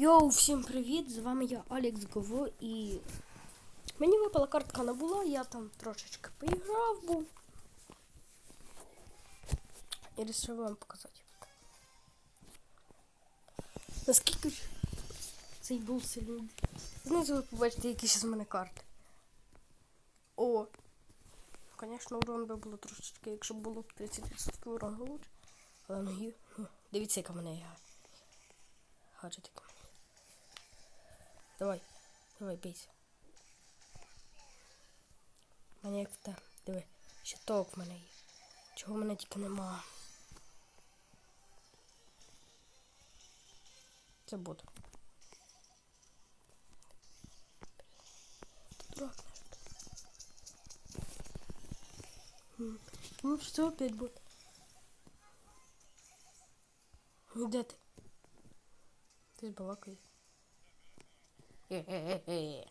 Йоу, всім привіт! З вами я Алекс Гово і мені випала картка не була, я там трошечки поіграв був. І вирішив вам показати. Наскільки ж цей був сильний. Знизу ви побачите, які ще з мене карти. О! Звісно, урон би було трошечки, якщо було б 30% урон лучше. Але ну, дивіться, яка мене є. Гаджетик. Давай, давай, бійся. У мене як те, диви, щиток в мене є. Чого в мене тільки нема. Це бот. Ну, що опять бот? Ну, де ти? Ти ж балакаєш. Хе-хе-хе.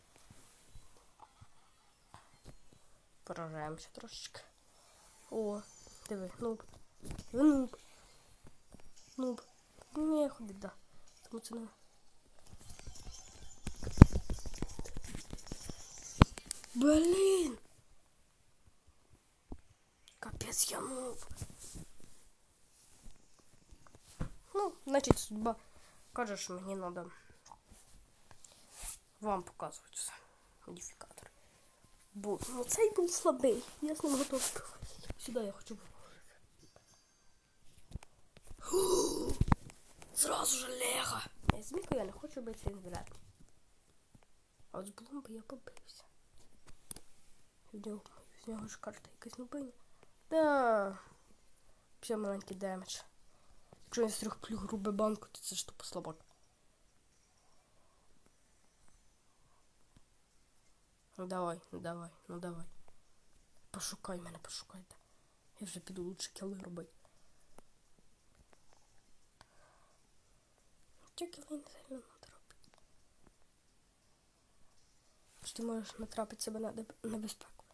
Поражаємося трошечки. О, диви, нуб. Диви, нуб. Нуб. Не ходи, да. Тому це не. Блін! Капець я нуб. Ну, значить, судьба каже, що мені надо Вам показувати все. Модифікатор. Бо ну, цей був слабий. Я з ним готовий. Сюди я хочу положити. Зразу ж Лего. Я з я не хочу битися інвалідом. А от з Блумби я побився. В нього, ж карта якась нубиня. Да. Ще маленький демедж. Якщо я з трьох плюх грубе банку, то це ж тупо слабак. Ну давай, ну давай, ну давай. Пошукай мене, пошукай. Я вже піду лучше кіли робити. Чо кіли не треба ти можеш натрапити себе на небезпеку.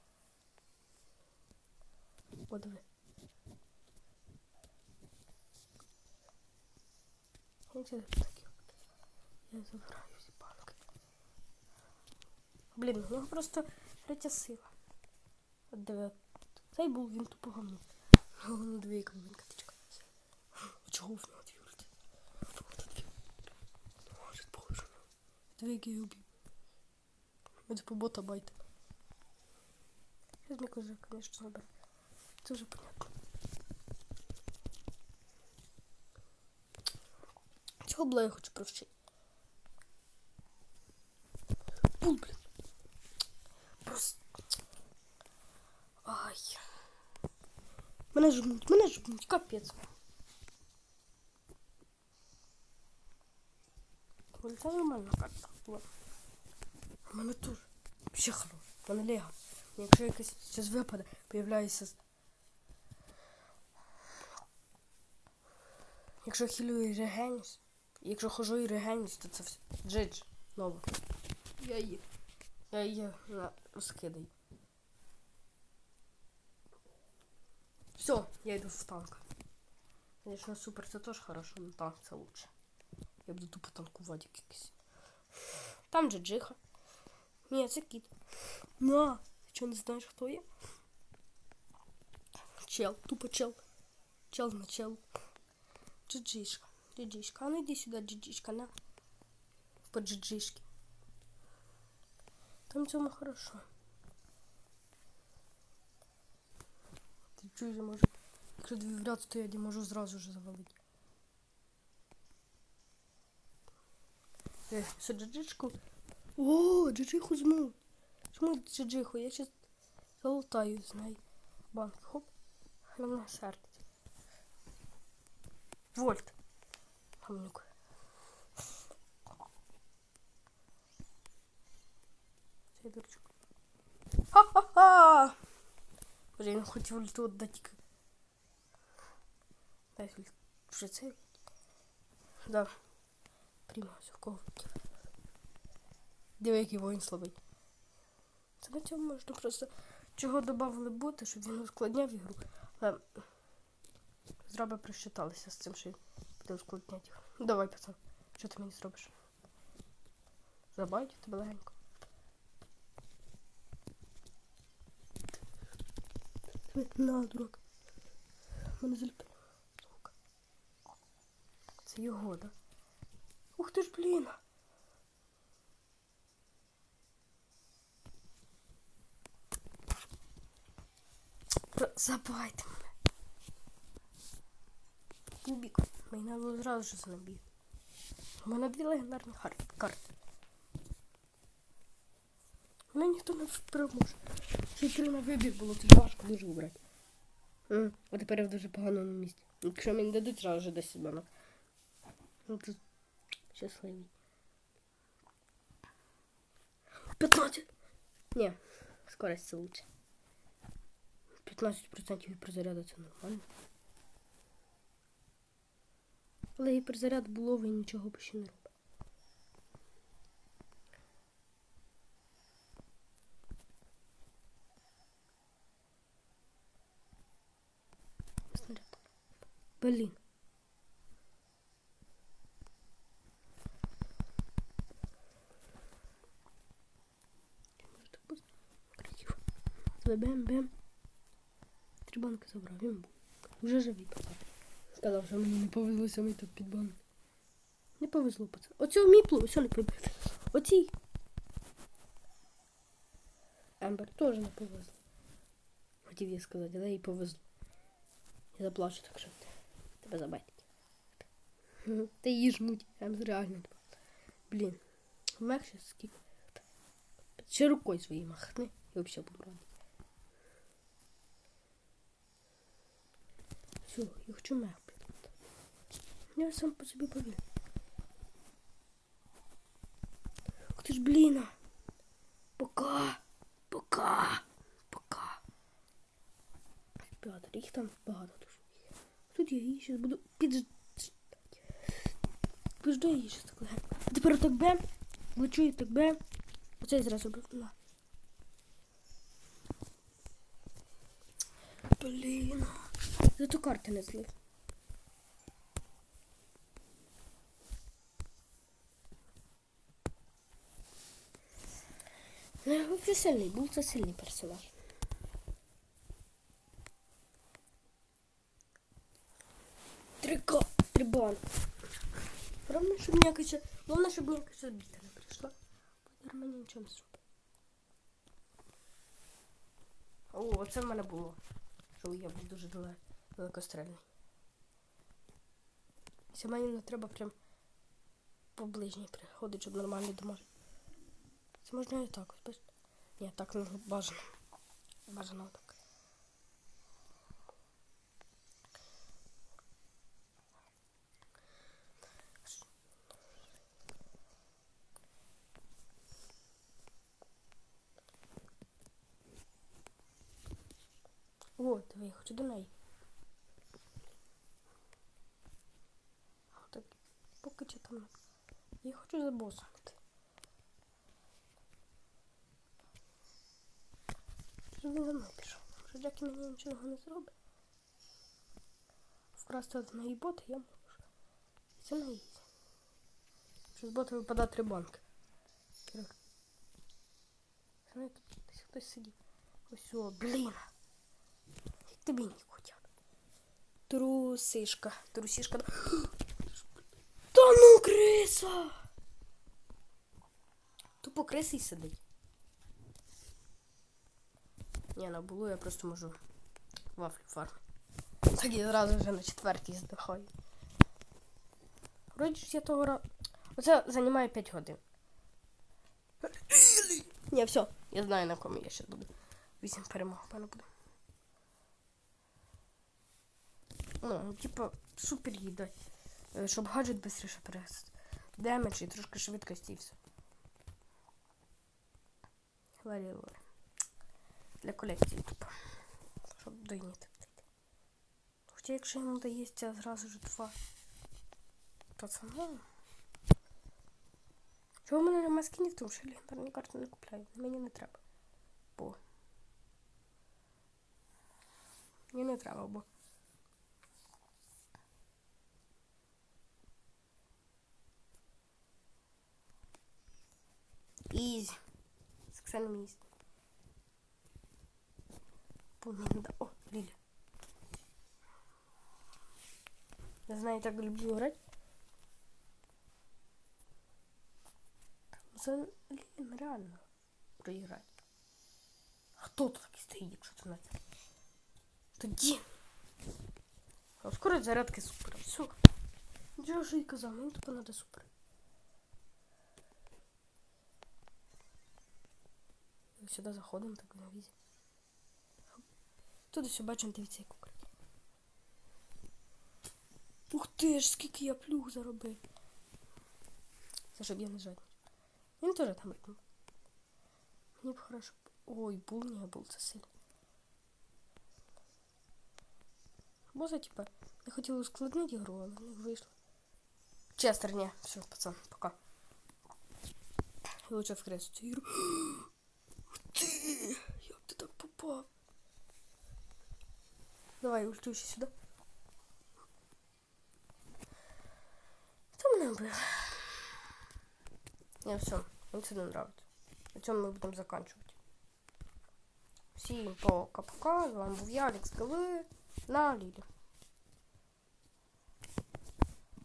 О, диви. Я забираю. Блін, ну просто третя сила. От диви. Цей був він тупо говно. Ну, дві яка він катичка. Чого в нього дві ульти? Чого тут дві? Не може. Дві які я убив. Це по бота байта. Я зміг уже, конечно, забрати. Це вже понятно. Цього була я хочу провчити. Пул, блін. Просто. Ай. Мене жмуть, мене жмуть, капець. Це нормальна карта була. У мене теж. Ще хорош. Мене лего. Якщо якась зараз випаде, появляється. Якщо хілюю і регенюсь, якщо хожу і регенюсь, то це все. Джидж. Нова. Я її. Я її розкидаю. Все, я йду в танк. Конечно, супер це теж хорошо, но танк це лучше. Я буду тупо танкувати як якийсь. Там джиджиха. Ні, це кіт. На! Ти що не знаєш, хто я? Чел, тупо чел. Чел на чел. Джиджишка. Джиджишка. А ну йди сюди, джиджишка, на. По джиджишки. Там цьому хорошо. Чуєш, я можу. Якщо дві в ряд стоять, я можу зразу ж завалити. Е, все джиджишку. О, джиджиху зму. Чому джиджиху? Я сейчас залутаю з неї. Банк. Хоп. Мене сердить. Вольт. Гамнюк. Цей дурчик. Ха-ха-ха! Хотів ульту віддати. тільки. Дай. Вже це? Да. Приймався в кого. Диви, який воїн слабий. Це на цьому можна просто чого додавали бути, щоб він ускладняв ігру. Але зраби просчиталися з цим, що він буде ускладняти. Давай, пацан, що ти мені зробиш? Забайть тебе легенько. На, дурак. Мене заліпив. Сука. Це його, да? Ух ти ж, блін. Забайте мене. Кубік. Мені треба було зразу щось набігти. У мене дві легендарні карти. Мене ніхто не переможе. Ще на вибір було, це важко дуже вибрати. А тепер я в дуже поганому місці. Якщо мені дадуть зразу вже 10 банок. Ну тут щасливий. 15! Ні, скорость це лучше. 15% гіперзаряду це нормально. Але гіперзаряд було і нічого б ще не робить. Блін. Давай бем-бем. Три банки забрав, він був. Уже живий пацан. Сказав, що мені не повезло саме тут під банк. Не повезло, пацан. Оцього міплу, ось не повезло. Оцій. Ембер теж не повезло. Хотів я сказати, але їй повезло. Я заплачу, так що тебе забайтить. Та її жмуть, прям реально. Блін. Мехше скільки. Ще рукою своєю махни. І взагалі буду радий. Все, я хочу мех придбати. Я сам по собі повірю. Ух ти ж, блін. Пока. Пока. Пока. П'ятер, їх там багато дуже. Тут я її зараз буду під... Пожду я її зараз так легенько. А тепер так бем. Влечу і так бем. Оце я зразу беру. На. Блін. Зато карти не злив. Ну, взагалі сильний, був це сильний персонаж. Трибан. Головне, щоб ніяка Головне, щоб ніяка біта не прийшла. Тепер мені нічого не. О, оце в мене було. Що я був дуже далеко далекострельний. Це мені не треба прям по ближній приходити, щоб нормально домажити. Це можна і так ось без. Ні, так не бажано. Бажано так. О, диви, я хочу до неї. Так, поки чи там. Я хочу за босом йти. Він за мною пішов. Може Джекі мені нічого не зробить. Вкрасти один її боти я можу. Це не їсть. Що з бота випадає три банки. Хтось сидів. Ось о, блін. Тобі не хотят. Трусишка. Трусишка. Та ну криса! Тупо криса й сидить. Ні, на було я просто можу вафлю фарм. Так я зразу вже на четвертій здихаю. Вроді ж я того разу. Оце займає 5 годин. Ні, все, я знаю на кому я ще буду. 8 перемог в мене буде. Ну, типа, супер їда. Е, Щоб гаджет швидше перес. Демедж і трошки швидкості і все. Ларі лорі. Для колекції, типа. Щоб дойняти. Хоча якщо йому дається зразу ж два. То це ну. Чого в мене нема скінів, тому що легендарні карти не купляю. Мені не треба. Бо. Мені не треба, бо. Ізі. Сексуальний ізі. Помню, да. О, Ліля. Я знаю, так люблю грати. Це Ліля нереально проіграти. Хто тут такий стоїть, якщо це не це? Тоді. А скоро зарядки супер. Все. Я вже і казав, мені тупо надо супер. Сюди заходимо, так на візі. Тут все бачимо, дивіться, як куколь. Ух ти ж, скільки я плюх заробив. Це щоб я не жадничав. Він теж там рикнув. Мені б хорошо. Ой, бул не був, це сильно. Боже, типа, я хотіла ускладнити ігру, але не вийшло. Честер, не. Все, пацан, пока. Лучше вкреслю цю ігру. Ух ти! Як ти так попав? Давай, ультуй ще сюди. Хто мене вбив? Не, все, мені це не нравится. На цьому ми будемо заканчувати. Всім пока-пока. З вами був я, Алекс ГВ на Лілі.